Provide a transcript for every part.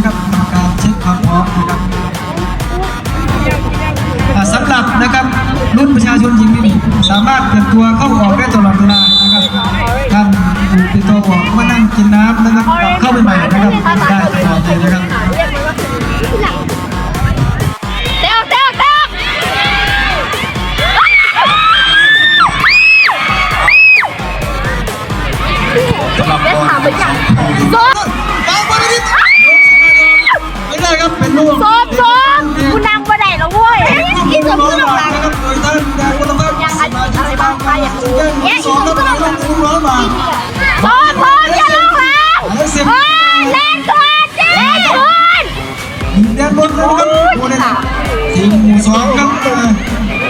นะครับทำการเช็คความพร้อมนะครับสำหรับนะครับรุ่นประชาชนหญิงนี่สามารถเปลี่ยนตัวเข้าออกได้ตลอดเวลานะครับท่านอยู่เป็นตัวออกก็มานั่งกินน้ำนะครับเข้าไปใหม่นะครับได้ตลอดเลยนะครับเต้าเต้าเต้าสำหรับบอ บ้างไปอย่างนี้เนี่ยสองครับเป็นลูกร้อนบาทโซมโซมอย่าลงแล้วเฮ้ยเล่นก่อนเล่นก่อนแดงบนนะครับโอ้ยทีมหมู่สองครับ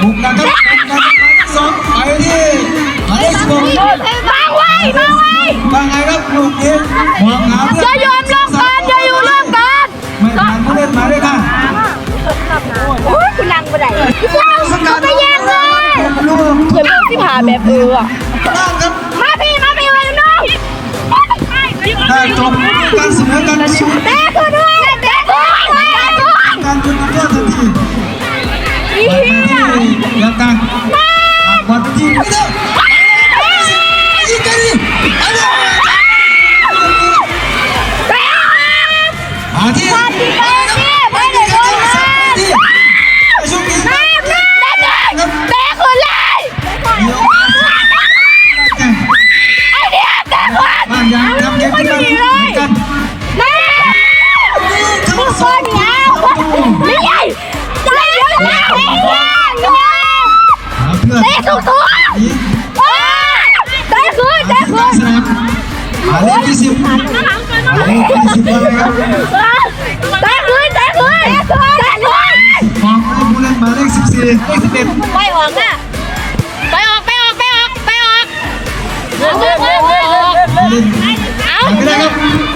บุกนะครับบุกนะครับสองไปที่หมายเลขสิบหกมาไว้มาไว้ว่าไงครับลูกนี้มองหาเพื่อย่ายอมลงกันอย่าอยู่ลงกันไม่ผ่านผู้เล่นมาด้วยค่ะโอ้ยกูนั่งบ่ได้เขาไปแย่ง เลยลูกเคยบอกที่พาแบบเออด้านครับมาพี่มาพี่ไว้น้องได้จบการเสนอการสู้เตะกูด้วยางทำเกมขึ้นมาเหมือนกันแม่ทุกคนเดียวไม่ใหญ่ใจเย็นๆเตะหาเพื่อนเตะถูกตัวยิงเตะคืนเตะที่กคืลางนมาเลขยี่สิบมาเลขยี่สิบอะไรครับเตะคืนเตะคืนเตะคืนเตะคืนมองให้ผู้เล่นมาเลขสิบสี่เลขสิบเอ็ดไปออกน่ะไปออกไปออกไปออกไปออกออกออกออกออกเล่น เอาไม่ได้ครับ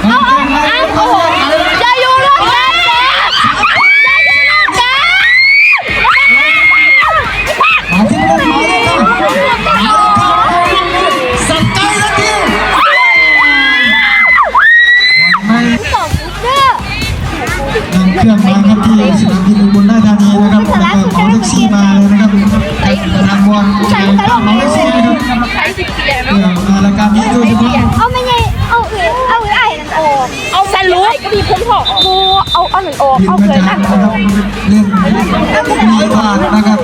เอาหนึ่งออกทีมเอาจานั่ยนะครับเล่นร้อยบาทนะครับ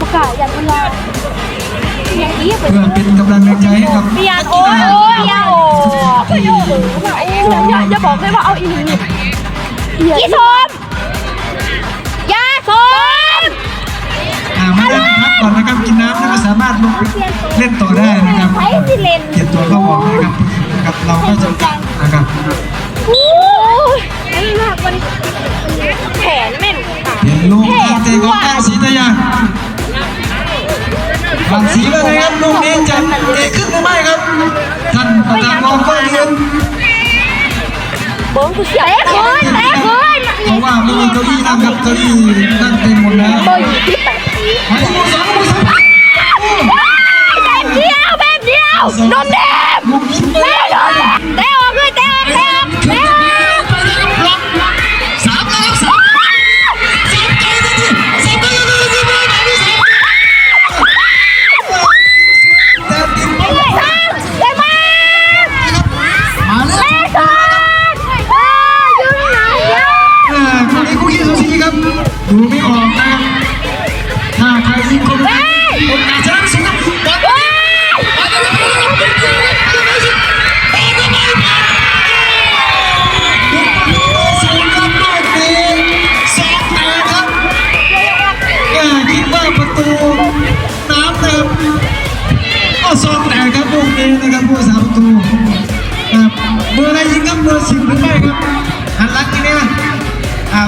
ประกาศอย่างเวลาอย่างนี้เป็นเพื่อเป็นกำลังใจให้กับเปียนโอ้ยโอ้ยอย่าออกอย่าอย่าบอกเลยว่าเอาอีนี่อีชมยาชมอ่ามาเล่นพักก่อนนะครับกินน้ำแล้วก็สามารถลงเล่นต่อได้นะครับใช้สิเลนเก็บตัวเข้าออกนะครับกับเราไม่จำกัดนะครับ มันแขนแม่นเป็นลูกนักเตะของแอนศรีตยาบางสีว่าไงครับลูกนี้จะเตะขึ้นหรือไม่ครับ ท่านประธานกองก็เรียนเบิ้งกูเสียเตะคืนเตะคืนเพราะว่าไม่มีเก้าอี้นั่งครับเก้าอี้นั่งเต็มหมดแล้วเบอร์อยู่ที่แปดมาที่ผู้สองผู้สองแบบเดียวแบบเดียวนนเดมลูกยิงไปเตะ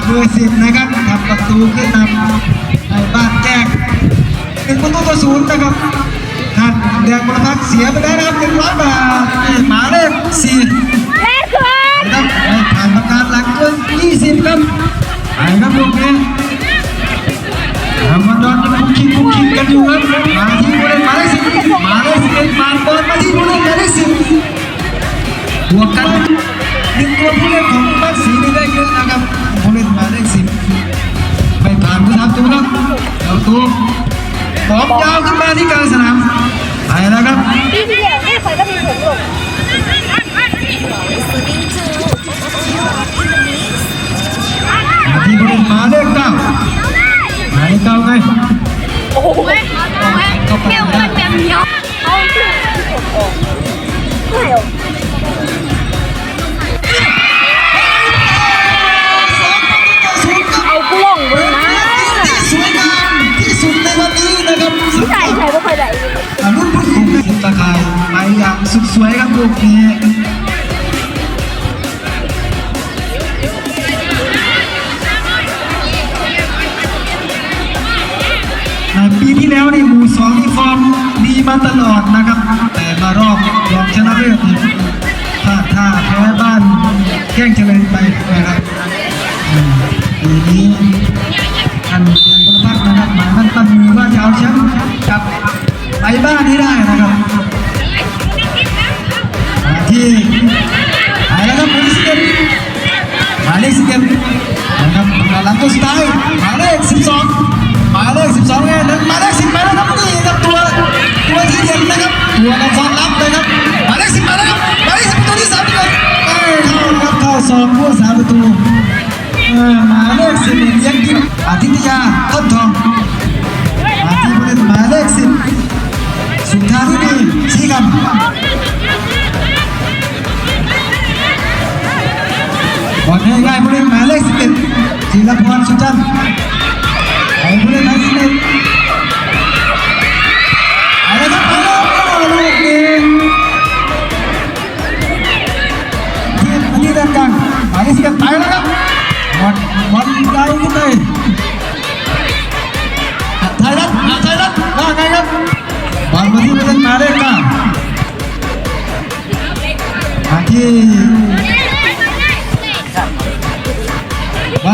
อ่าเบอร์สิบนะครับทำประตูขึ้นนำในบ้านแจ้งหนึ่งประตูต่อศูนย์นะครับท่านแดงบรพักเสียไปแล้วนะครับหนึ่งร้อยบาท อมยาวขึ้นมาที่กลางสนามไปแล้วครับพี่พี่เดียวไม่เคยก็มีผมลงมาที่ผู้เล่นหมาเลขเก้าหมายเลขเก้าไงโอ้โหแม่แม่แก้วมันแบบเหนียวเอาที่ผมออกไม่เอา สวยครับลูกนี้ปีที่แล้วนี่หมู่สองนี่ฟอร์มดีมาตลอดนะครับ แต่มารอบรองชนะเลิศนี่พลาดท่าแพ้บ้านแกล้งเจริญไปนะครับอืมปีนี้ท่านเชียงพลพักนะครับหมายมั่นตั้งมือว่าจะเอาแชมป์กลับไปบ้านให้ได้นะครับ ที่ไปแล้วครับหมายเลขสิบเอ็ดหมายเลขสิบเอ็ดนะครับหลังตัวสุดท้ายหมายเลขสิบสองหมายเลขสิบสองเองหมายเลขสิบไปแล้วครับนี่ครับตัวตัวที่เด่นนะครับตัวกำฟังรับนะครับหมายเลขสิบมาแล้วครับหมายเลขสิบประตูที่สามเลยไม่เข้าครับเข้าสองผู้สามประตูหมายเลขสิบเอ็ดยังกินอาทิตยาต้นทองมาที่ผู้เล่นหมายเลขสิบสุธาธินีสีกำ บอลให้ได้ผู้เล่นหมายเลขสิบเอ็ดจีรพรสุจันทร์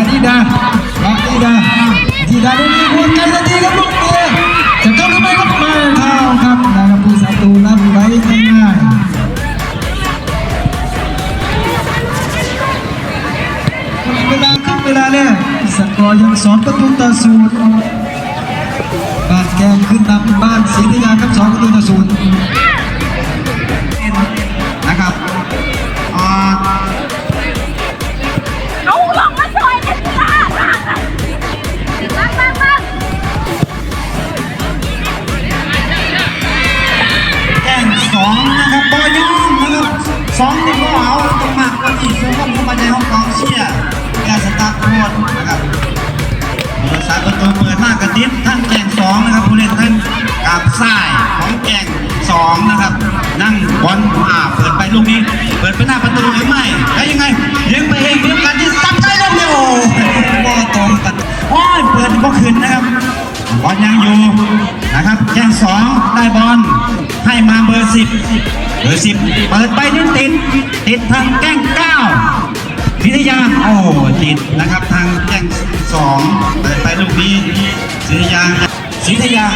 วานิดาวานิดาทีดาลูกนี้หัวใจทันทีครับลูกเตะจะเข้าหรือไม่ครับไม่เข้าครับนะครับผู้สาตูรับไว้ง่ายๆเวลาขึ้นเวลาเนี่ยสกอร์ยังสองประตูต่อศูนย์บ้านแกงขึ้นนำบ้านศรีธยาครับสองประตูต่อศูนย์ อยู่นะครับแกงสองได้บอลให้มาเบอร์สิบเบอร์สิบเปิดไปนี่ติดติดทางแกงเก้าวิทยาโอ้ติดนะครับทางแจ้งสองเปิดไปลูกนี้ศิทยาศิทยา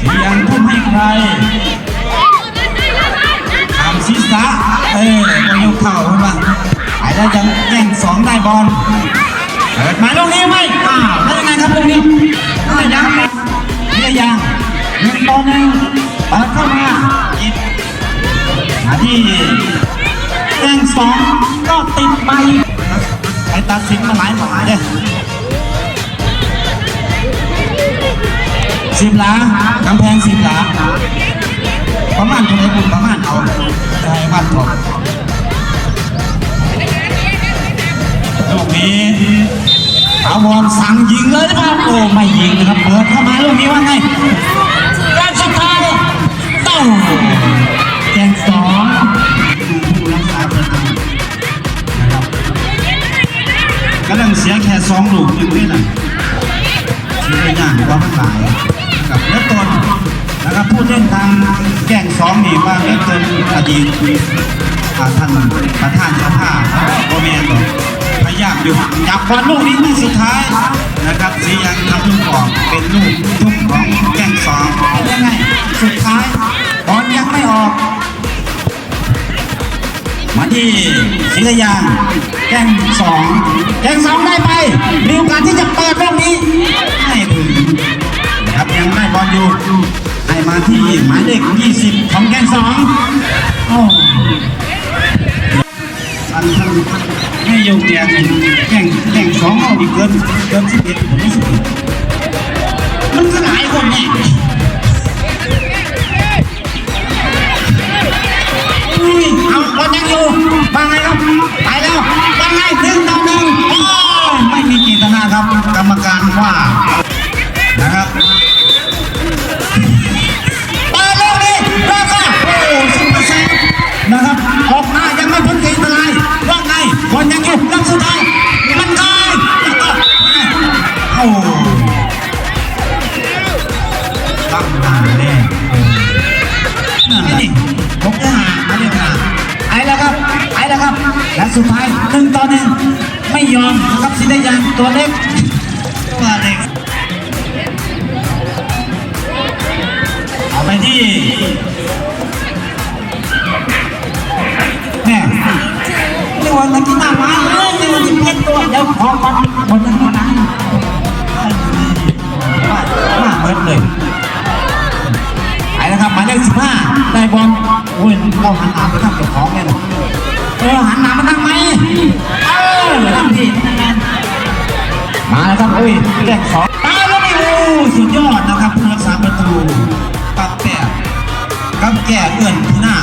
ศิทยาทุ่มให้ใครทำศีรษะเอ้ยก็ยกเข่าขึ้นมาไอ้ได้ยังแย่งสองได้บอล มาลูกนี้ไหมอ้าวแล้วยังไงครับลูกนี้อ้าวยังวิทยาหนึ่งต่อหนึ่งเปิดเข้ามาอีกมาที่แจ้งสองก็ติดไปไปตัดสินมาหลายหมายเลยสิบหลานกำแพงสิบหลานประมาณเท่าไหร่คุณประมาณเอาใจพันถอ ลูกนี้ถาวรสั่งยิงเลยหรือเปล่าโอ้ไม่ยิงนะครับ เปิดเข้ามาลูกนี้ว่าไงการสุดท้ายเต้าแจ้งสองผู้รักษาประตูนะครับกำลังเสียแค่สองลูกหนึ่งด้วยนะเสียไปอย่างกว่าทั้งหลายกับเล็บตนนะครับผู้เล่นทางแก่งสองนี่ว่าเล็บตนอดีตอ่าท่านประธานสภาโอเมน บอกพยายามอยู่จับบอลลูกนี้ที่สุดท้ายนะครับสียังทำลูกออกเป็นลูกทุ่มของแก่งสองยังไงสุดท้ายบอลยังไม่ออก มาที่ศิลยางแกงสองแกงสองได้ไปมีโอกาสที่จะเปิดเรื่องนี้ไม่ถึงนะครับยังได้บอลอยู่ให้มาที่หมายเลข20 ของแกงสองโอ้ ไม่ยกแกงแกงแกงสองเอาอีกเกินเกินสิบเอ็ดผมไม่สิบเอ็ดมันก็หลายคนเนี่ยเอาบอลยังอยู่ว่าไงครับไปแล้วว่าไงหนึ่งต่อหนึ่งไม่มีเจตนาครับ กรรมการว่านะครับ ตัวเล็กเอาไปที่แม่เรียกว่านักกีฬามาเอ้ยเรียกว่าทีมเล็กตัวเดี๋ยวขอฟันบนนั้นบนนั้นมาเบิดเลยไปนะครับหมายเลขสิบห้าได้บอลโอ้ยเราหันหน้าไปทางเจ้าของเนี่ยเออหันหน้ามาทางไหมเออทางที่ มาแล้วครับเอ้ยแรกสองตายแล้วนี่โอ้สุดยอดนะครับผู้รักษาประตูปักแก่กับแก่เอื้อนที่หน้า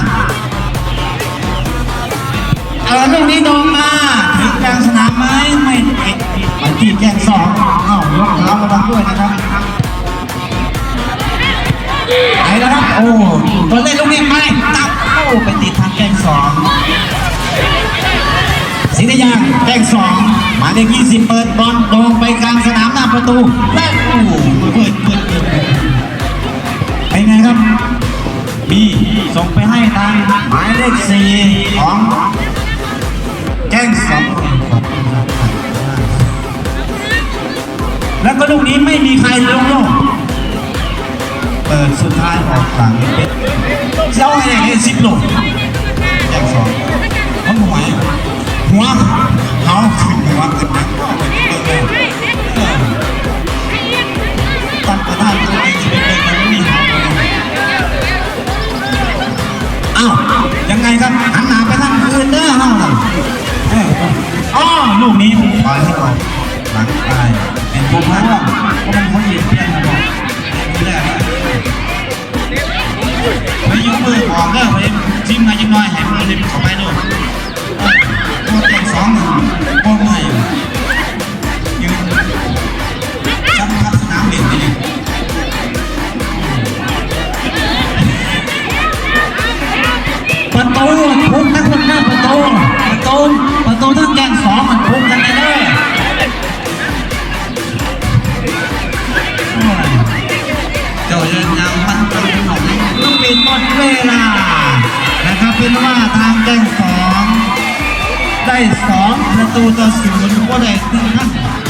เออลูกนี้โดนมาถึงกลางสนามไหมไม่เอ็ดไปที่แกงสองเอ้ายกเท้าระวังด้วยนะครับไปแล้วครับโอ้ตัวเล่นลูกนี้ไปตับโอ้ไปติดทางแกงสองสิงห์ยาแกงสองมายเลขยี่สิบเปิด ตูและโอ้เปิดเปิดเปิดเปิดเป็นไงครับบีส่งไปให้ทางหมายเลขสี่ของแกงสองแล้วก็ลูกนี้ไม่มีใครลงโลกเปิดสุดท้ายออกหลังเป็นเจ้าให้ได้สิบโลแจ็คสองมันหัวหัวเขาขึ้นหัวขึ้นนะ ครับหันหน้าไปทางอื่นเด้อเฮาอ๋อลูกนี้ปล่อยให้ออกหลังไปเป็นพวกเขาเพราะมันเขาเหยียบเพี้ยนนะบอกไม่ได้นะไปยกมือออกเด้อไปจิ้มมาจิ้มน้อยให้มือเลยเข้าไปดูโอ้เต็งสองโอ้ไม่ยืนจำพักสนามเล่นนี่ประตู ได้2ประตูต่อศูนย์ก็ได้ที่นั่น